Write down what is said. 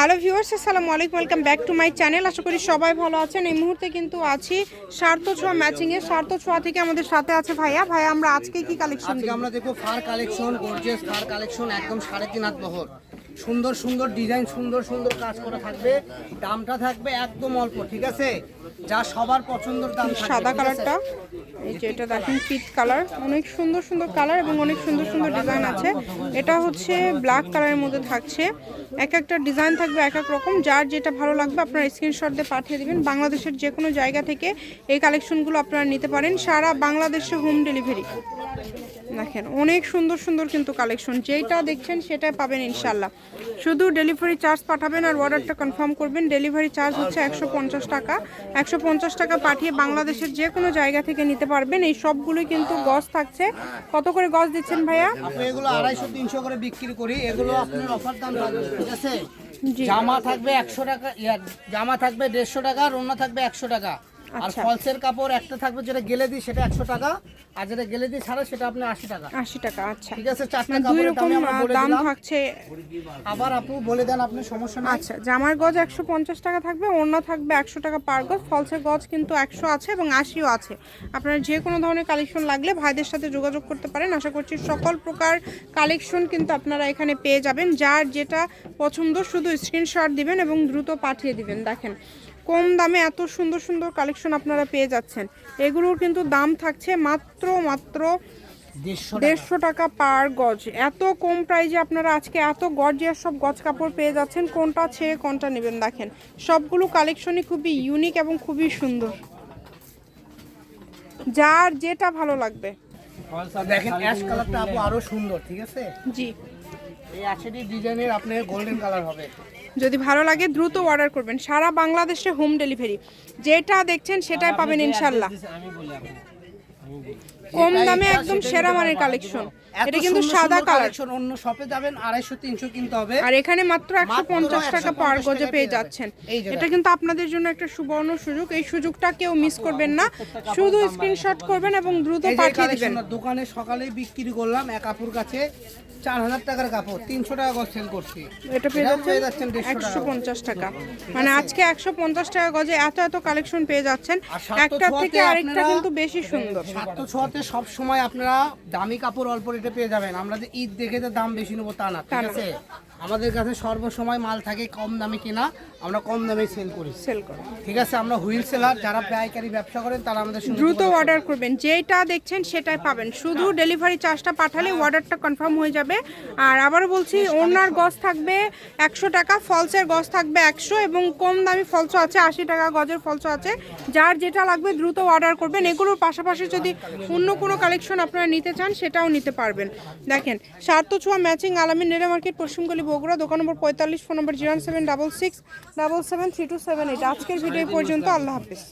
Hello viewers আসসালামু আলাইকুম welcome back to my channel. আশা করি সবাই ভালো আছেন। এই মুহূর্তে কিন্তু আছি স্বার্থ ছোঁয়া এ স্বার্থ ছোঁয়া থেকে আমাদের সাথে আছে ভাইয়া। ভাইয়া আমরা আজকে কি কালেকশন আমরা দেখব fur collection gorgeous fur collection একদম সাড়ে তিন হাত বহর। সুন্দর সুন্দর ডিজাইন সুন্দর সুন্দর কাজ করা থাকবে। দামটা থাকবে একদম অল্প ঠিক আছে? যা সবার পছন্দের দাম সাদা? কালারটা এই যে এটা দেখেন পিট কালার অনেক সুন্দর সুন্দর কালার এবং অনেক সুন্দর সুন্দর ডিজাইন আছে। এটা হচ্ছে ব্ল্যাক কালারের মধ্যে থাকছে। এক একটা ডিজাইন থাকবে এক এক রকম। যার যেটা ভালো লাগবে আপনারা স্ক্রিনশট দিয়ে পাঠিয়ে দিবেন। বাংলাদেশের যে কোনো জায়গা থেকে এই কালেকশনগুলো আপনারা নিতে পারেন। সারা বাংলাদেশে হোম ডেলিভারি দেখেন অনেক সুন্দর সুন্দর কিন্তু কালেকশন যেটা দেখছেন সেটা পাবেন ইনশাল্লাহ শুধু ডেলিভারি চার্জ পাঠাবেন আর অর্ডারটা কনফার্ম করবেন। ডেলিভারি চার্জ হচ্ছে একশো পঞ্চাশ টাকা। একশো পঞ্চাশ টাকা পাঠিয়ে বাংলাদেশের যে কোনো জায়গা থেকে নিতে পারবেন। এই সবগুলোই কিন্তু গজ থাকছে। কত করে গজ দিচ্ছেন ভাইয়া? এগুলো আড়াইশো তিনশো করে বিক্রি করি। এগুলো আপনার অফার দাম ঠিক আছে। জামা থাকবে একশো টাকা জামা থাকবে দেড়শো টাকা আর অন্য থাকবে একশো টাকা। আর আচ্ছা। ফলসের কাপড় একটা থাকবে যেটা গেলে দিই সেটা একশো টাকা আর যেটা গেলে দিই ছাড়া সেটা আপনার আশি টাকা। আশি টাকা আচ্ছা। ঠিক আছে চারটা মানে দুই রকম দামে থাকছে আবার আপু বলে দেন আপনি সমস্যা নাই। আচ্ছা জামার গজ একশো পঞ্চাশ টাকা থাকবে অন্য থাকবে একশো টাকা পার গজ ফলসের গজ কিন্তু একশো আছে এবং আশিও আছে। আপনার যে কোনো ধরনের কালেকশন লাগলে ভাইদের সাথে যোগাযোগ করতে পারেন। আশা করছি সকল প্রকার কালেকশন কিন্তু আপনারা এখানে পেয়ে যাবেন। যার যেটা পছন্দ শুধু স্ক্রিনশট দিবেন এবং দ্রুত পাঠিয়ে দিবেন। দেখেন কম দামে এত সুন্দর সুন্দর কালেকশন আপনারা পেয়ে যাচ্ছেন। এগুলোর কিন্তু দাম থাকছে মাত্র মাত্র দেড়শো টাকা। পার গজ। এত কম প্রাইজে আপনারা আজকে এত গর্জিয়াস সব গজ কাপড় পেয়ে যাচ্ছেন কোনটা ছেড়ে কোনটা নেবেন দেখেন। সবগুলো কালেকশনই খুবই ইউনিক এবং খুবই সুন্দর। যার যেটা ভালো লাগবে। দেখেন অ্যাশ কালারটা আপু আরও সুন্দর ঠিক আছে? জি। এই অ্যাশেডি ডিজাইনের আপনার গোল্ডেন কালার হবে। যদি ভালো লাগে দ্রুত অর্ডার করবেন। সারা বাংলাদেশে হোম ডেলিভারি যেটা দেখছেন সেটাই পাবেন ইনশাল্লাহ কম দামে একদম সেরা মানের কালেকশন এটা কিন্তু সাদা কালেকশন অন্য শপে যাবেন আড়াইশো তিনশো কিনতে হবে। আর এখানে মাত্র একশো পঞ্চাশ টাকা পার গজে পেয়ে যাচ্ছেন। এটা কিন্তু আপনাদের জন্য একটা সুবর্ণ সুযোগ। এই সুযোগটা কেউ মিস করবেন না। শুধু স্ক্রিনশট করবেন এবং দ্রুত পাঠিয়ে দিবেন। দোকানে সকালেই বিক্রি করলাম এক আপুর কাছে চার হাজার টাকার কাপড় তিনশো টাকা গজ সেল করছি। এটা পেয়ে যাচ্ছেন একশো পঞ্চাশ টাকা। মানে আজকে একশো পঞ্চাশ টাকা গজে এত এত কালেকশন পেয়ে যাচ্ছেন। একটা থেকে আরেকটা কিন্তু বেশি সুন্দর। সাতশো ছোয়াতে সব সময় আপনারা দামি কাপড় অল্প রেটে পেয়ে যাবেন। আমরা যে ঈদ দেখে যে দাম বেশি নেব তা না ঠিক আছে? আমাদের কাছে সর্বসময় মাল থাকে কম দামে কেনা আমরা কম দামে সেল করি। সেল করি। ঠিক আছে আমরা হুইল সেলার যারা পাইকারি ব্যবসা করেন তারা আমাদের দ্রুত অর্ডার করবেন। যেটা দেখছেন সেটাই পাবেন। শুধু ডেলিভারি চার্জটা পাঠালে অর্ডারটা কনফার্ম হয়ে যাবে। আর আবারও বলছি ওনার গজ থাকবে একশো টাকা ফলসের গজ থাকবে একশো এবং কম দামি ফলসও আছে আশি টাকা গজের ফলসও আছে। যার যেটা লাগবে দ্রুত অর্ডার করবেন। এগুলোর পাশাপাশি যদি অন্য কোনো কালেকশন আপনারা নিতে চান সেটাও নিতে পারবেন। দেখেন সার্থ ছোঁয়া ম্যাচিং আলামিন নেড়া মার্কেট পশ্চিমগলি বগুড়া, দোকান নম্বর পঁয়তাল্লিশ, phone number zero seven double six, double seven three two seven eight. আজকের ভিডিও পর্যন্ত। আল্লাহ হাফিজ।